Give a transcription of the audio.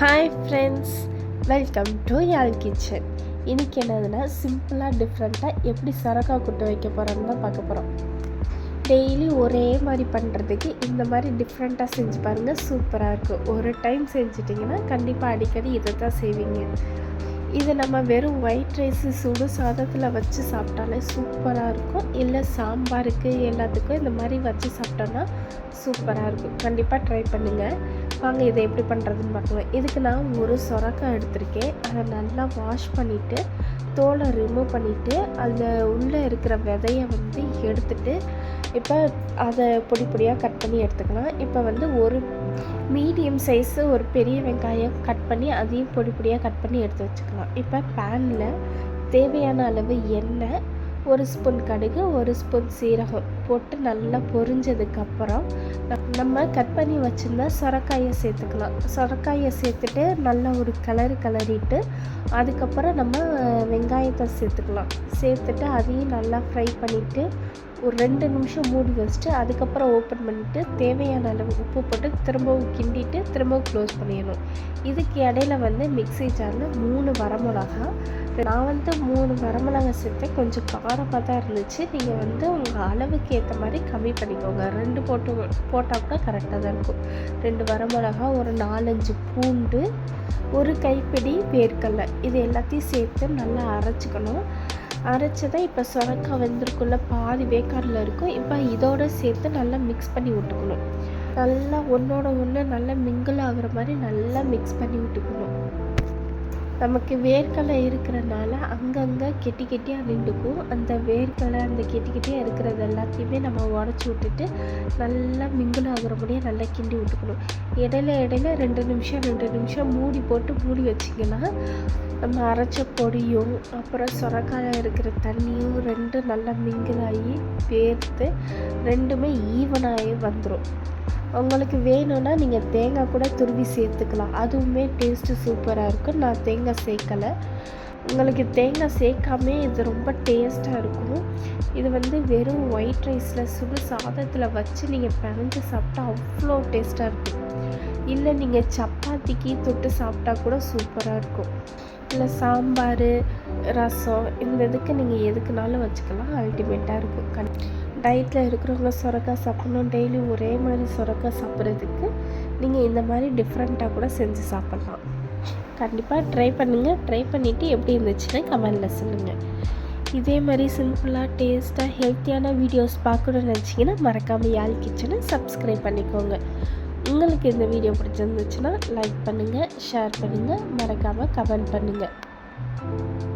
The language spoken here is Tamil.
Hi friends welcome to Yazh kitchen இன்றைக்கி என்னதுன்னா சிம்பிளாக டிஃப்ரெண்ட்டாக எப்படி சரக்கா குட்டு வைக்க போகிறோம்னு தான் பார்க்க போகிறோம் டெய்லி ஒரே மாதிரி பண்ணுறதுக்கு இந்த மாதிரி டிஃப்ரெண்ட்டாக செஞ்சு பாருங்கள் சூப்பராக இருக்கும். ஒரு டைம் செஞ்சிட்டிங்கன்னா கண்டிப்பாக அடிக்கடி இதை தான் செய்வீங்க. இது நம்ம வெறும் ஒயிட் ரைஸு சுடு சாதத்தில் வச்சு சாப்பிட்டாலே சூப்பராக இருக்கும். இல்லை சாம்பாருக்கு எல்லாத்துக்கும் இந்த மாதிரி வச்சு சாப்பிட்டோன்னா சூப்பராக இருக்கும். கண்டிப்பாக ட்ரை பண்ணுங்கள் வாங்க இதை எப்படி பண்ணுறதுன்னு பார்க்கலாம். இதுக்கு நான் ஒரு சொரக்காய் எடுத்திருக்கேன். அதை நல்லா வாஷ் பண்ணிவிட்டு தோலை ரிமூவ் பண்ணிவிட்டு அதில் உள்ளே இருக்கிற விதையை வந்து எடுத்துகிட்டு இப்போ அதை பொடி பொடியாக கட் பண்ணி எடுத்துக்கலாம் இப்போ வந்து ஒரு மீடியம் சைஸு ஒரு பெரிய வெங்காயம் கட் பண்ணி அதையும் பொடி பொடியாக கட் பண்ணி எடுத்து வச்சுக்கலாம். இப்போ பேனில் தேவையான அளவு எண்ணெய் ஒரு ஸ்பூன் கடுகு ஒரு ஸ்பூன் சீரகம் போட்டு நல்லா பொரிஞ்சதுக்கப்புறம் நம்ம கட் பண்ணி வச்சுருந்தா சொரக்காயை சேர்த்துக்கலாம். சொரக்காயை சேர்த்துட்டு நல்லா ஒரு கலர் கலரிட்டு அதுக்கப்புறம் நம்ம வெங்காயத்தை சேர்த்துக்கலாம். சேர்த்துட்டு அதையும் நல்லா ஃப்ரை பண்ணிவிட்டு ஒரு ரெண்டு நிமிஷம் மூடி வச்சுட்டு அதுக்கப்புறம் ஓப்பன் பண்ணிவிட்டு தேவையான அளவு உப்பு போட்டு திரும்பவும் கிண்டிட்டு திரும்பவும் க்ளோஸ் பண்ணிடணும். இதுக்கு இடையில வந்து மிக்ஸி ஜாரில் மூணு வரமிளகா நான் வந்து மூணு வரமிளகா சேர்த்தேன். கொஞ்சம் காரமாக தான் இருந்துச்சு. நீங்கள் வந்து உங்கள் அளவுக்கு ஏற்ற மாதிரி கம்மி பண்ணிக்கோங்க. ரெண்டு போட்டு போட்டால் கூட கரெக்டாக தான் இருக்கும். ரெண்டு வரமிளகா ஒரு நாலஞ்சு பூண்டு ஒரு கைப்பிடி வேர்க்கடலை. இது எல்லாத்தையும் சேர்த்து நல்லா அரைச்சிக்கணும். அரைச்சதை இப்போ சுரக்காய் வெந்திருக்குள்ள பாதி வேக்காடில் இருக்கும். இப்போ இதோட சேர்த்து நல்லா மிக்ஸ் பண்ணி விட்டுக்கணும். நல்லா ஒன்றோட ஒன்று நல்லா மிங்கிள் ஆகுற மாதிரி நல்லா மிக்ஸ் பண்ணி விட்டுக்கணும். நமக்கு வேர்க்கடலை இருக்கிறனால அங்கங்கே கெட்டி கெட்டியாக நின்றுக்கும். அந்த வேர்க்கடலை அந்த கெட்டி கெட்டியாக இருக்கிறது எல்லாத்தையுமே நம்ம உடச்சி விட்டுட்டு நல்லா மிங்கிள் ஆகுற நல்லா கிண்டி விட்டுக்கணும். இடையில இடையில ரெண்டு நிமிஷம் ரெண்டு நிமிஷம் மூடி போட்டு மூடி வச்சிங்கன்னா நம்ம அரைச்ச பொடியும் அப்புறம் சொரக்காயில் இருக்கிற தண்ணியும் ரெண்டும் நல்லா மிங்கிள் ஆகி பேர்த்து ரெண்டுமே ஈவனாகி வந்துடும் உங்களுக்கு வேணும்னா நீங்கள் தேங்காய் கூட துருவி சேர்த்துக்கலாம். அதுவுமே டேஸ்ட்டு சூப்பராக இருக்கும். நான் தேங்காய் சேர்க்கலை. உங்களுக்கு தேங்காய் சேர்க்காமே இது ரொம்ப டேஸ்ட்டாக இருக்கும். இது வந்து வெறும் ஒயிட் ரைஸில் சுடு சாதத்தில் வச்சு நீங்கள் பிணைஞ்சு சாப்பிட்டா அவ்வளோ டேஸ்ட்டாக இருக்கும். இல்லை நீங்கள் சப்பாத்திக்கு தொட்டு சாப்பிட்டா கூட சூப்பராக இருக்கும். இல்லை சாம்பார் ரசம் இந்த இதுக்கு நீங்கள் எதுக்குனாலும் வச்சுக்கலாம். அல்டிமேட்டாக இருக்கும். கண் டயட்டில் இருக்கிறவங்க சுரக்காய் சாப்பிட்ணும். டெய்லி ஒரே மாதிரி சுரக்காய் சாப்பிட்றதுக்கு நீங்கள் இந்த மாதிரி டிஃப்ரெண்ட்டாக கூட செஞ்சு சாப்பிட்லாம். கண்டிப்பாக ட்ரை பண்ணுங்கள் ட்ரை பண்ணிவிட்டு எப்படி இருந்துச்சுன்னு கமெண்டில் சொல்லுங்கள் இதே மாதிரி சிம்பிளாக டேஸ்ட்டாக ஹெல்த்தியான வீடியோஸ் பார்க்கணுன்னு நினச்சிங்கன்னா மறக்காமல் யாழ் கிச்சனை சப்ஸ்கிரைப் பண்ணிக்கோங்க. உங்களுக்கு இந்த வீடியோ பிடிச்சிருந்துச்சுன்னா லைக் பண்ணுங்கள் ஷேர் பண்ணுங்கள் மறக்காமல் கமெண்ட் பண்ணுங்கள்